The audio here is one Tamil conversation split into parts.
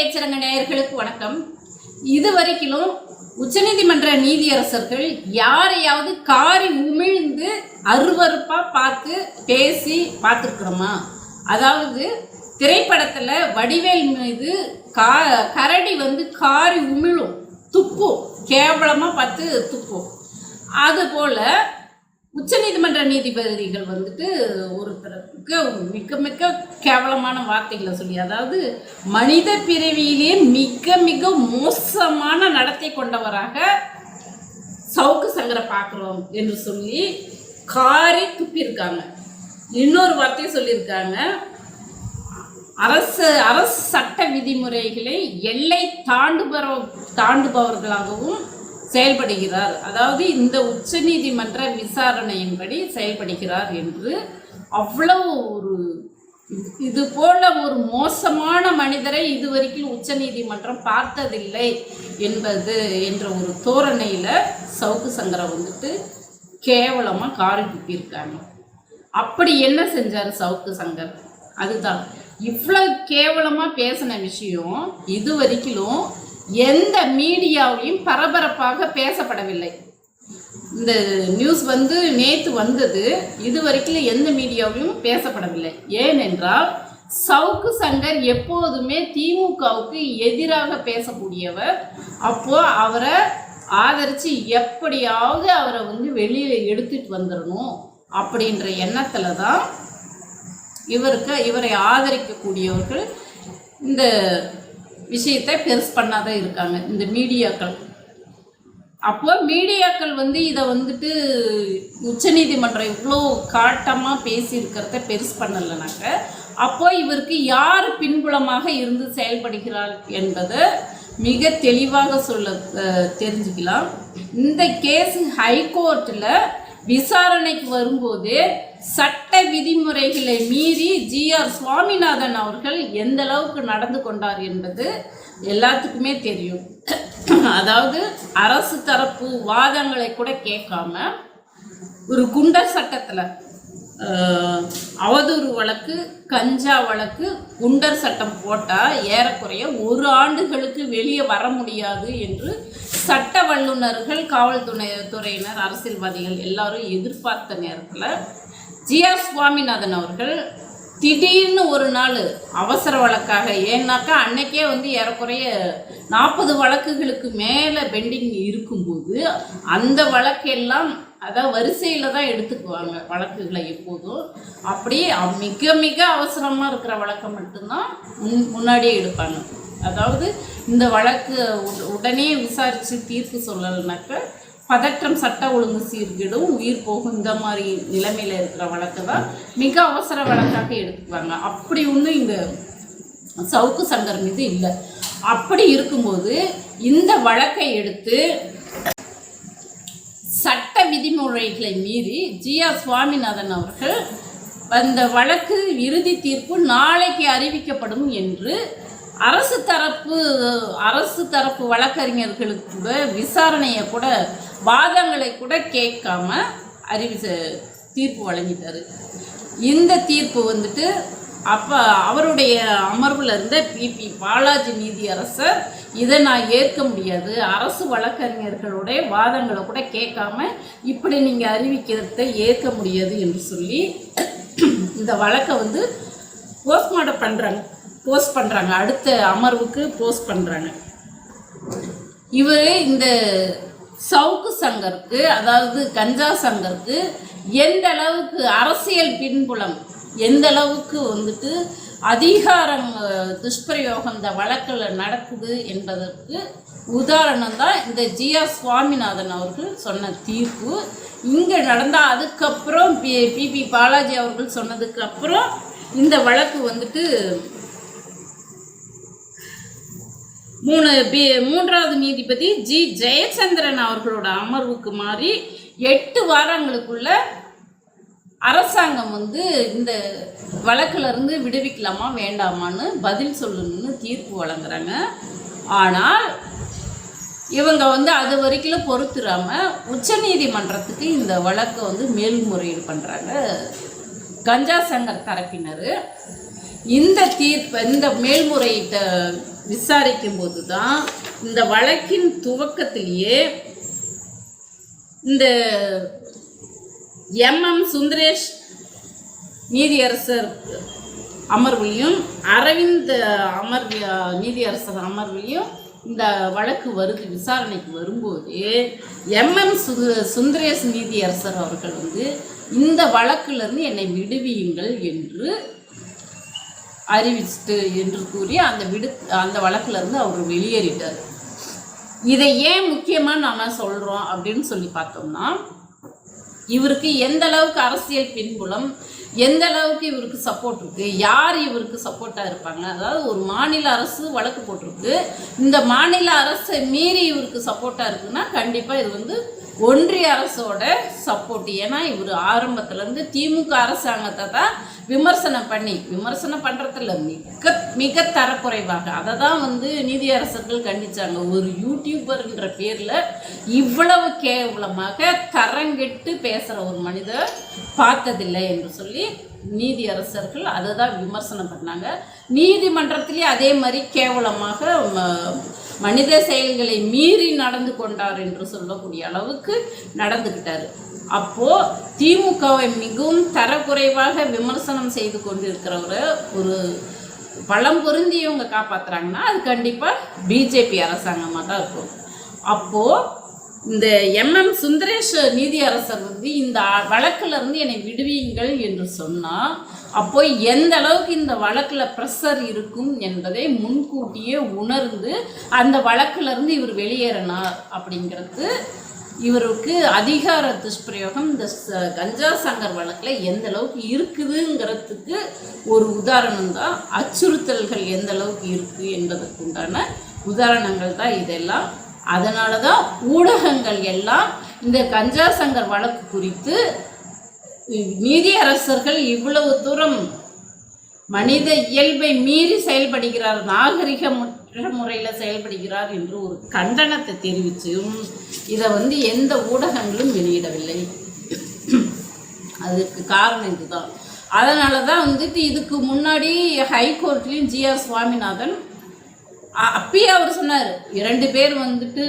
பேச்சரங்க நேயர்களுக்கு வணக்கம். இதுவரைக்கிலும் உச்சநீதிமன்ற நீதியரசர்கள் யாரையாவது காரி உமிழ்ந்து அருவறுப்பாக பார்த்து பேசி பார்த்துருக்குறோமா? அதாவது திரைப்படத்தில் வடிவேல் மீது கா கரடி வந்து காரி உமிழும் துப்பும். கேவலமாக பார்த்து துப்பும். அதுபோல் உச்சநீதிமன்ற நீதிபதிகள் வந்துட்டு ஒருத்தருக்கு மிக மிக கேவலமான வார்த்தைகளை சொல்லி அதாவது மனித பிறவியிலே மிக மிக மோசமான நடத்தை கொண்டவராக சவுக்கு சங்கரை பார்க்குறோம் என்று சொல்லி காரி துப்பியிருக்காங்க. இன்னொரு வார்த்தையை சொல்லியிருக்காங்க. அரசு அரசு சட்ட விதிமுறைகளை எல்லை தாண்டுபவ தாண்டுபவர்களாகவும் செயல்படுகிறார். அதாவது இந்த உச்ச நீதிமன்ற விசாரணையின்படி செயல்படுகிறார் என்று அவ்வளவு ஒரு இது போல ஒரு மோசமான மனிதரை இதுவரைக்கும் உச்சநீதிமன்றம் பார்த்ததில்லை என்பது என்ற ஒரு தோரணையில் சவுக்கு சங்கரை வந்துட்டு கேவலமாக காரி துப்பியிருக்காங்க. அப்படி என்ன செஞ்சார் சவுக்கு சங்கர்? அதுதான். இவ்வளோ கேவலமாக பேசின விஷயம் இது வரைக்கும் எந்த மீடியாவிலையும் பரபரப்பாக பேசப்படவில்லை. இந்த நியூஸ் வந்து நேற்று வந்தது. இது வரைக்கும் எந்த மீடியாவிலும் பேசப்படவில்லை. ஏனென்றால் சவுக்கு சங்கர் எப்போதுமே திமுகவுக்கு எதிராக பேசக்கூடியவர். அப்போ அவரை ஆதரித்து எப்படியாவது அவரை வந்து வெளியில் எடுத்துட்டு வந்துடணும் அப்படின்ற எண்ணத்தில் தான் இவருக்கு இவரை ஆதரிக்கக்கூடியவர்கள் இந்த விஷயத்தை பெருசு பண்ணாத இருக்காங்க இந்த மீடியாக்கள். அப்போ மீடியாக்கள் வந்து இதை வந்துட்டு உச்சநீதிமன்றம் இவ்வளோ காட்டமாக பேசியிருக்கிறத பெருசு பண்ணலைனாக்க அப்போ இவருக்கு யார் பின்புலமாக இருந்து செயல்படுகிறார் என்பதை மிக தெளிவாக சொல்ல தெரிஞ்சுக்கலாம். இந்த கேஸ் ஹைகோர்ட்டில் விசாரணைக்கு வரும்போது சட்ட விதிமுறைகளை மீறி ஜிஆர் சுவாமிநாதன் அவர்கள் எந்த அளவுக்கு நடந்து கொண்டார் என்பது எல்லாத்துக்குமே தெரியும். அதாவது அரசு தரப்பு வாதங்களை கூட கேட்காம ஒரு குண்டர் சட்டத்தில் அவதூறு வழக்கு கஞ்சா வழக்கு குண்டர் சட்டம் போட்டால் ஏறக்குறைய ஒரு ஆண்டுகளுக்கு வெளியே வர முடியாது என்று சட்ட வல்லுநர்கள் காவல்துறை துறையினர் அரசியல்வாதிகள் எல்லாரும் எதிர்பார்த்த நேரத்தில் ஜிஆர் சுவாமிநாதன் அவர்கள் திடீர்னு ஒரு நாள் அவசர வழக்காக ஏன்னாக்கா அன்னைக்கே வந்து ஏறக்குறைய நாற்பது வழக்குகளுக்கு மேலே பெண்டிங் இருக்கும்போது அந்த வழக்கெல்லாம் அதான் வரிசையில் தான் எடுத்துக்குவாங்க வழக்குகளை எப்போதும். அப்படியே மிக மிக அவசரமாக இருக்கிற வழக்கை மட்டும்தான் முன் முன்னாடியே எடுப்பாங்க. அதாவது இந்த வழக்கு உடனே விசாரித்து தீர்ப்பு சொல்லலைனாக்க பதற்றம் சட்ட ஒழுங்கு சீர்கேடும் உயிர் போகும் இந்த மாதிரி நிலைமையில் இருக்கிற வழக்கு தான் மிக அவசர வழக்காக எடுத்துக்குவாங்க. அப்படி ஒன்றும் இங்கே சவுக்கு சங்கர் மீது இல்லை. அப்படி இருக்கும்போது இந்த வழக்கை எடுத்து விதிமுறைகளை மீறி ஜிஆர் சுவாமிநாதன் அவர்கள் அந்த வழக்கு இறுதி தீர்ப்பு நாளைக்கு அறிவிக்கப்படும் என்று அரசு தரப்பு அரசு தரப்பு வழக்கறிஞர்களுக்கு கூட விசாரணையை கூட வாதங்களை கூட கேட்காம அறிவிச்ச தீர்ப்பு வழங்கிட்டார். இந்த தீர்ப்பு வந்துட்டு அப்போ அவருடைய அமர்வில் இருந்த பிபி பாலாஜி நீதியரசர் இதை நான் ஏற்க முடியாது. அரசு வழக்கறிஞர்களுடைய வாதங்களை கூட கேட்காம இப்படி நீங்கள் அறிவிக்கிறத ஏற்க முடியாது என்று சொல்லி இந்த வழக்கை வந்து போஸ்ட்மார்ட்டம் பண்ணுறாங்க போஸ்ட் பண்ணுறாங்க அடுத்த அமர்வுக்கு போஸ்ட் பண்ணுறாங்க இவர் இந்த சவுக்கு சங்கருக்கு அதாவது கஞ்சா சங்கருக்கு எந்த அளவுக்கு அரசியல் பின்புலம் எந்த அளவுக்கு வந்துட்டு அதிகாரம் துஷ்பிரயோகம் இந்த வழக்கில் நடக்குது என்பதற்கு உதாரணம் தான் இந்த ஜியா சுவாமிநாதன் அவர்கள் சொன்ன தீர்ப்பு. இங்கே நடந்தால் அதுக்கப்புறம் பி பிபி பாலாஜி அவர்கள் சொன்னதுக்கு அப்புறம் இந்த வழக்கு வந்துட்டு மூணு பி மூன்றாவது நீதிபதி ஜி. ஜெயச்சந்திரன் அவர்களோட அமர்வுக்கு மாறி எட்டு வாரங்களுக்குள்ள அரசாங்கம் வந்து இந்த வழக்கிலிருந்து விடுவிக்கலாமா வேண்டாமான்னு பதில் சொல்லணும்னு தீர்ப்பு வழங்குறாங்க. ஆனால் இவங்க வந்து அது வரைக்கும் பொறுத்துறாமல் உச்சநீதிமன்றத்துக்கு இந்த வழக்கை வந்து மேல்முறையீடு பண்ணுறாங்க கஞ்சா சங்கர் தரப்பினர். இந்த தீர்ப்பு இந்த மேல்முறையீட்டை விசாரிக்கும் போது தான் இந்த வழக்கின் துவக்கத்திலேயே இந்த எம்எம் சுந்தரேஷ் நீதியரசர் அமர்விலையும் அரவிந்த் அமர் நீதியரசர் அமர்விலையும் இந்த வழக்கு வருது விசாரணைக்கு வரும்போது எம்எம் சு சுந்தரேஷ் நீதியரசர் அவர்கள் வந்து இந்த வழக்கிலிருந்து என்னை விடுவியுங்கள் என்று அறிவிச்சிட்டு என்று கூறி அந்த விடு அந்த வழக்கிலிருந்து அவர் வெளியேறிட்டார். இதை ஏன் முக்கியமாக நாம் சொல்கிறோம் அப்படின்னு சொல்லி பார்த்தோம்னா இவருக்கு எந்த அளவுக்கு அரசியல் பின்புலம் எந்த அளவுக்கு இவருக்கு சப்போர்ட் இருக்கு யார் இவருக்கு சப்போர்ட்டாக இருப்பாங்க அதாவது ஒரு மாநில அரசு வழக்கு போட்டிருக்கு. இந்த மாநில அரசை மீறி இவருக்கு சப்போர்ட்டாக இருக்குன்னா கண்டிப்பாக இது வந்து ஒன்றிய அரசோட சப்போர்ட் ஏன்னா இவர் ஆரம்பத்துலேருந்து திமுக அரசாங்கத்தை தான் விமர்சனம் பண்ணி விமர்சனம் பண்ணுறதில்ல மிக மிக தரக்குறைவாக. அதை தான் வந்து நீதியரசர்கள் கண்டிச்சாங்க. ஒரு யூடியூபருன்ற பேரில் இவ்வளவு கேவலமாக தரங்கெட்டு பேசுகிற ஒரு மனிதர் பார்த்ததில்லை என்று சொல்லி நீதியரசர்கள் அதை தான் விமர்சனம் பண்ணாங்க. நீதிமன்றத்திலே அதே மாதிரி கேவலமாக மனித செயல்களை மீறி நடந்து கொண்டார் என்று சொல்லக்கூடிய அளவுக்கு நடந்துக்கிட்டார் அப்போ திமுகவை மிகவும் தரக்குறைவாக விமர்சனம் செய்து கொண்டிருக்கிறவரை ஒரு பலம் பொருந்தி இவங்க காப்பாற்றுறாங்கன்னா அது கண்டிப்பாக பிஜேபி அரசாங்கமாக தான் இருக்கும். அப்போது இந்த எம்எம் சுந்தரேஷ் நீதியரசர் வந்து இந்த வழக்கில் இருந்து என்னை விடுவியுங்கள் என்று சொன்னால் அப்போ எந்த அளவுக்கு இந்த வழக்கில் ப்ரெஷர் இருக்கும் என்பதை முன்கூட்டியே உணர்ந்து அந்த வழக்கிலிருந்து இவர் வெளியேறினார் அப்படிங்கிறது இவருக்கு அதிகார துஷ்பிரயோகம் இந்த கஞ்சா சங்கர் வழக்கில் எந்த அளவுக்கு இருக்குதுங்கிறதுக்கு ஒரு உதாரணம் தான். அச்சுறுத்தல்கள் எந்த அளவுக்கு இருக்குது என்பதற்குண்டான உதாரணங்கள் தான் இதெல்லாம். அதனால தான் ஊடகங்கள் எல்லாம் இந்த கஞ்சா சங்கர் வழக்கு குறித்து நீதியரசர்கள் இவ்வளவு தூரம் மனித இயல்பை மீறி செயல்படுகிறார் நாகரிக முறையில் செயல்படுகிறார் என்று ஒரு கண்டனத்தை தெரிவித்தும் இதை வந்து எந்த ஊடகங்களும் வெளியிடவில்லை. அதுக்கு காரணம் இதுதான். அதனால தான் வந்துட்டு இதுக்கு முன்னாடி ஹைகோர்ட்லேயும் ஜி ஆர் சுவாமிநாதன் அப்பயே அவர் சொன்னார் இரண்டு பேர் வந்துட்டு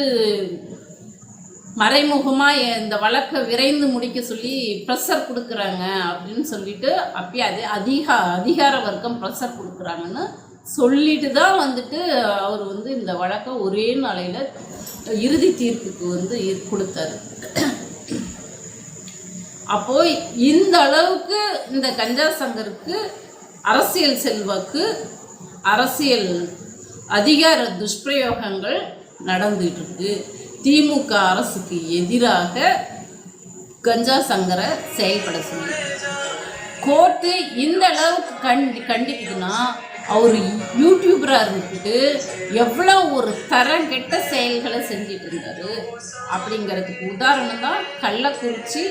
மறைமுகமாக இந்த வழக்கை விரைந்து முடிக்க சொல்லி ப்ரெஷர் கொடுக்குறாங்க அப்படின்னு சொல்லிட்டு அப்பயே அது அதிக அதிகார வர்க்கம் ப்ரெஷர் கொடுக்குறாங்கன்னு சொல்லிட்டு தான் வந்துட்டு அவர் வந்து இந்த வழக்கை ஒரே நாளையில் இறுதி தீர்ப்புக்கு வந்து கொடுத்தாரு. அப்போ இந்த அளவுக்கு இந்த கஞ்சா சங்கருக்கு அரசியல் செல்வாக்கு அரசியல் அதிகார துஷ்பிரயோகங்கள் நடந்துட்டு இருக்கு திமுக அரசுக்கு எதிராக கஞ்சா சங்கரை செயல்பட சொல்லி. கோர்ட்டு இந்த அளவுக்கு கண்டி கண்டிக்குதுன்னா அவர் யூடியூபராக இருந்துக்கிட்டு எவ்வளோ ஒரு தரம் கெட்ட செயல்களை செஞ்சிட்டு இருந்தாரு அப்படிங்கிறதுக்கு உதாரணம் தான் கள்ளக்குறிச்சி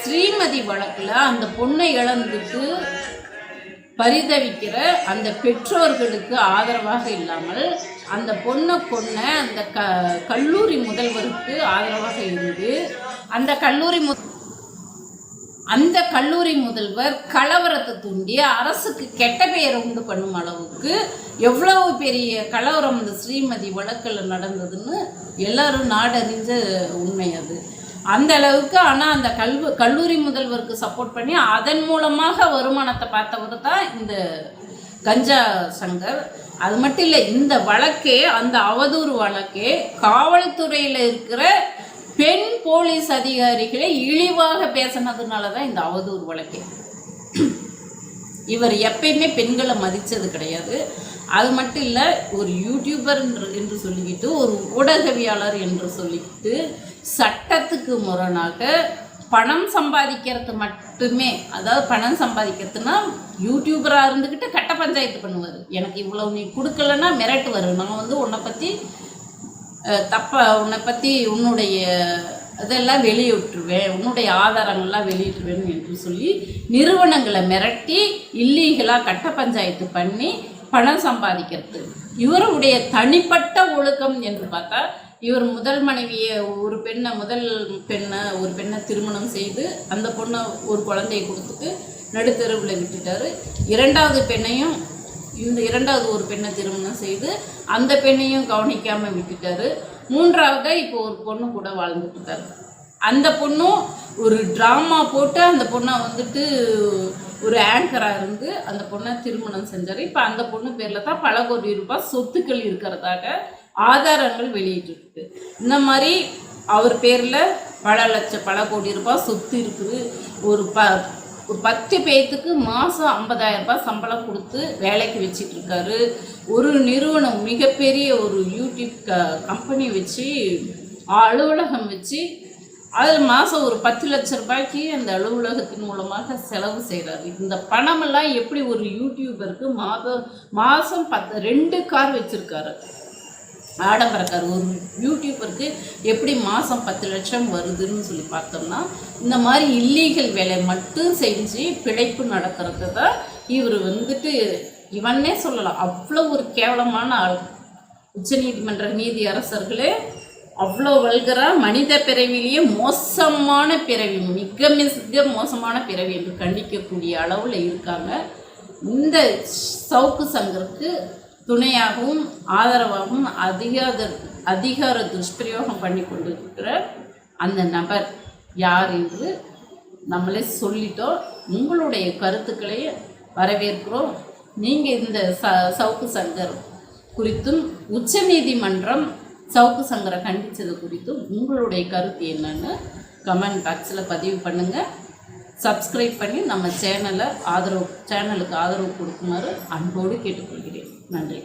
ஸ்ரீமதி வழக்கில் அந்த பொண்ணை இழந்துட்டு பரிதவிக்கிற அந்த பெற்றோர்களுக்கு ஆதரவாக இல்லாமல் அந்த பொண்ணை கொன்ன அந்த க கல்லூரி முதல்வருக்கு ஆதரவாக இருந்து அந்த கல்லூரி மு அந்த கல்லூரி முதல்வர் கலவரத்தை தூண்டி அரசுக்கு கெட்ட பெயரை உண்டு பண்ணும் அளவுக்கு எவ்வளவு பெரிய கலவரம் இந்த ஸ்ரீமதி வழக்கில் நடந்ததுன்னு எல்லாரும் நாடறிஞ்ச உண்மை அது. அந்த அளவுக்கு ஆனால் அந்த கல்வி கல்லூரி முதல்வருக்கு சப்போர்ட் பண்ணி அதன் மூலமாக வருமானத்தை பார்த்தவர் தான் இந்த கஞ்சா சங்கர். அது மட்டும் இல்லை இந்த வழக்கே அந்த அவதூறு வழக்கே காவல்துறையில் இருக்கிற பெண் போலீஸ் அதிகாரிகளை இழிவாக பேசினதுனால தான் இந்த அவதூறு வழக்கே. இவர் எப்பயுமே பெண்களை மதித்தது கிடையாது. அது மட்டும் இல்லை ஒரு யூடியூபர் என்று என்று சொல்லிக்கிட்டு ஒரு ஊடகவியாளர் என்று சொல்லிக்கிட்டு சட்டத்துக்கு முரணாக பணம் சம்பாதிக்கிறது மட்டுமே அதாவது பணம் சம்பாதிக்கிறதுனா யூடியூபராக இருந்துக்கிட்டு கட்ட பஞ்சாயத்து பண்ணுவார். எனக்கு இவ்வளோ நீ கொடுக்கலன்னா மிரட்டுவார் நான் வந்து உன்னை பற்றி தப்ப உன்னை பற்றி உன்னுடைய இதெல்லாம் வெளியிட்டுருவேன் உன்னுடைய ஆதாரங்கள்லாம் வெளியிட்டுருவேன் என்று சொல்லி நிறுவனங்களை மிரட்டி இல்லீகலாக கட்ட பஞ்சாயத்து பண்ணி பணம் சம்பாதிக்கிறது. இவருடைய தனிப்பட்ட ஒழுக்கம் என்று பார்த்தா இவர் முதல் மனைவியை ஒரு பெண்ணை முதல் பெண்ணை ஒரு பெண்ணை திருமணம் செய்து அந்த பொண்ணை ஒரு குழந்தையை கொடுத்துட்டு நடுத்தருவில் விட்டுட்டாரு. இரண்டாவது பெண்ணையும் இந்த இரண்டாவது ஒரு பெண்ணை திருமணம் செய்து அந்த பெண்ணையும் கவனிக்காமல் விட்டுட்டாரு. மூன்றாவது இப்போ ஒரு பொண்ணு கூட வாழ்ந்துட்டு இருக்காரு. அந்த பொண்ணும் ஒரு ட்ராமா போட்டு அந்த பொண்ணை வந்துட்டு ஒரு ஆங்கராக இருந்து அந்த பொண்ணை திருமணம் செஞ்சார். இப்போ அந்த பொண்ணு பேரில் தான் பல கோடி ரூபாய் சொத்துக்கள் இருக்கிறதாக ஆதாரங்கள் வெளியிட்டிருக்கு. இந்த மாதிரி அவர் பேரில் பல லட்சம் பல கோடி ரூபாய் சொத்து இருக்குது. ஒரு ப ஒரு பத்து பேர்த்துக்கு மாதம் ஐம்பதாயிரம் ரூபாய் சம்பளம் கொடுத்து வேலைக்கு வச்சிட்டு இருக்காரு ஒரு நிறுவனம் மிகப்பெரிய ஒரு யூடியூப் க கம்பெனி வச்சு அலுவலகம் வச்சு அதில் மாதம் ஒரு பத்து லட்ச ரூபாய்க்கு அந்த அலுவலகத்தின் மூலமாக செலவு செய்கிறாரு. இந்த பணமெல்லாம் எப்படி ஒரு யூடியூபருக்கு மாதம் மாதம் பத்து ரெண்டு கார் வச்சுருக்காரு. ஆடம்பரக்கார் ஒரு யூடியூபருக்கு எப்படி மாதம் பத்து லட்சம் வருதுன்னு சொல்லி பார்த்தோம்னா இந்த மாதிரி இல்லீகல் வேலை மட்டும் செஞ்சு பிழைப்பு நடக்கிறது தான் இவர் வந்துட்டு இவன்னே சொல்லலாம். அவ்வளோ ஒரு கேவலமான ஆள். உச்சநீதிமன்ற நீதி அரசர்களே அவ்வளோ வல்கரா மனித பிறவிலேயே மோசமான பிறவி மிக மிக மோசமான பிறவி என்று கண்டிக்கக்கூடிய அளவில் இருக்காங்க. இந்த சவுக்கு சங்கருக்கு துணையாகவும் ஆதரவாகவும் அதிகார அதிகார துஷ்பிரயோகம் பண்ணி கொண்டிருக்கிற அந்த நபர் யார் என்று நம்மளே சொல்லிட்டோம். உங்களுடைய கருத்துக்களை வரவேற்கிறோம். நீங்கள் இந்த ச சவுக்கு சங்கர் குறித்தும் உச்சநீதிமன்றம் சவுக்கு சங்கரை கண்டித்தது குறித்தும் உங்களுடைய கருத்து என்னென்னு கமெண்ட் பாக்ஸில் பதிவு பண்ணுங்கள் சப்ஸ்கிரைப் பண்ணி நம்ம சேனலை ஆதரவு சேனலுக்கு ஆதரவு கொடுக்குமாறு அன்போடு கேட்டுக்கொள்கிறேன். நன்றி.